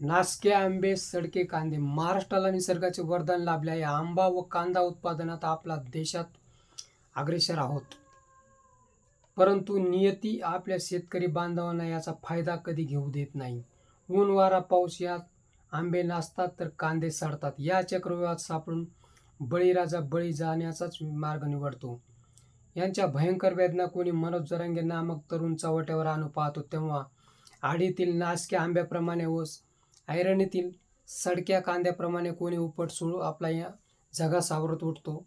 नासके आंबे सडके कांदे. महाराष्ट्राला निसर्गाचे वरदान लाभले आहे. आंबा व कांदा उत्पादनात आपला देशात अग्रेसर आहोत. परंतु नियती आपल्या शेतकरी बांधवांना याचा फायदा कधी घेऊ देत नाही. ऊन वारा पाऊस यात आंबे नासतात तर कांदे सडतात. या चक्रव्यूहात सापडून बळीराजा बळी जाण्याचाच मार्ग निवडतो. यांच्या भयंकर वेदना कोणी मनोज जरांगे नामक तरुण चवट्यावर आणू पाहतो. तेव्हा आडीतील नासक्या आंब्याप्रमाणे ओस ऐरणीतील सडक्या कांद्याप्रमाणे कोणी उपट सोडू आपला या जगा सावरत उठतो.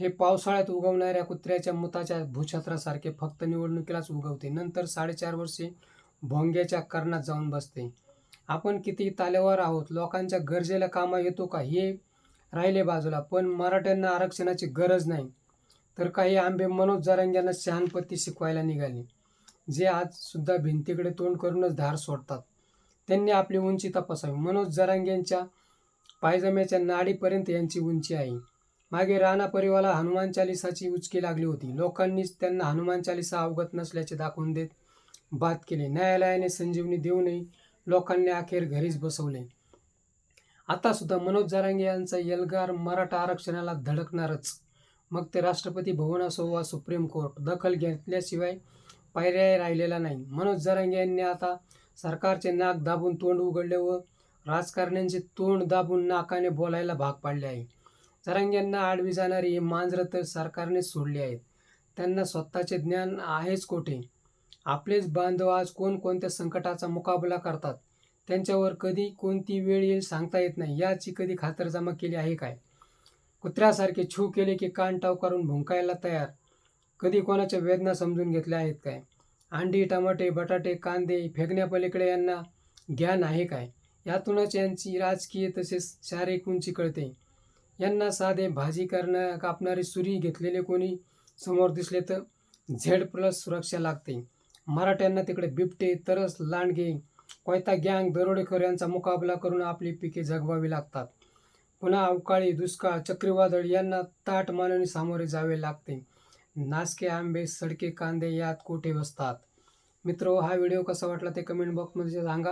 हे पावसाळ्यात उगवणाऱ्या कुत्र्याच्या मुताच्या भूछत्रासारखे फक्त निवडणुकीलाच उगवते. नंतर साडेचार वर्षे भोंग्याच्या कर्णात जाऊन बसते. आपण किती तालेवर आहोत लोकांच्या गरजेला कामा येतो का हे राहिले बाजूला पण मराठ्यांना आरक्षणाची गरज नाही. तर काही आंबे मनोज जरांग्यांना शहाणपत्ती शिकवायला निघाले जे आज सुद्धा भिंतीकडे तोंड करूनच धार सोडतात. त्यांनी आपली उंची तपासावी. मनोज जरांग्यांच्या पायजम्याच्या नाडीपर्यंत यांची उंची आहे. मागे राणा परिवाराला हनुमान चालिसाची उचकी लागली होती. लोकांनीच त्यांना हनुमान चालिसा अवगत नसल्याचे दाखवून देत बाद केले. न्यायालयाने संजीवनी देऊनही लोकांनी अखेर घरीच बसवले. आता सुद्धा मनोज जरांगे यांचा यलगार मराठा आरक्षणाला धडकणारच. मग ते राष्ट्रपती भवन असो वा सुप्रीम कोर्ट दखल घेतल्याशिवाय पर्याय राहिलेला नाही. मनोज जरांगे यांनी आता सरकारचे नाक दाबून तोंड उघडले व राजकारण्यांचे तोंड दाबून नाकाने बोलायला भाग पाडले आहे. जरांग्यांना आडवी जाणारी ही मांजरं तर सरकारने सोडली आहेत. त्यांना स्वतःचे ज्ञान आहेच कोठे? आपलेच बांधव आज कोणकोणत्या संकटाचा मुकाबला करतात? त्यांच्यावर कधी कोणती वेळ येईल सांगता येत नाही. याची कधी खातरजमा केली आहे काय? कुत्र्यासारखे छू केले की कानटाव करून भुंकायला तयार. कधी कोणाच्या वेदना समजून घेतल्या आहेत काय? अंडी टमाटे बटाटे कांदे फेकण्यापलीकडे यांना ज्ञान आहे काय? यातूनच यांची राजकीय तसेच शारीरिक उंची कळते. यांना साधे भाजी करणं कापणारी सुरी घेतलेले कोणी समोर दिसले तर झेड प्लस सुरक्षा लागते. मराठ्यांना तिकडे बिबटे तरस लांडगे कोयता गँग दरोडेखोर यांचा मुकाबला करून आपली पिके जगवावी लागतात. पुन्हा अवकाळी दुष्काळ चक्रीवादळ यांना ताट मानाने सामोरे जावे लागते. नासके आंबे सडके कांदे यात कोठे बसतात? मित्र हा व्हिडिओ कसा वाटला ते कमेंट बॉक्समध्ये सांगा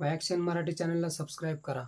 व ॲक्शन मराठी चॅनलला सबस्क्राईब करा.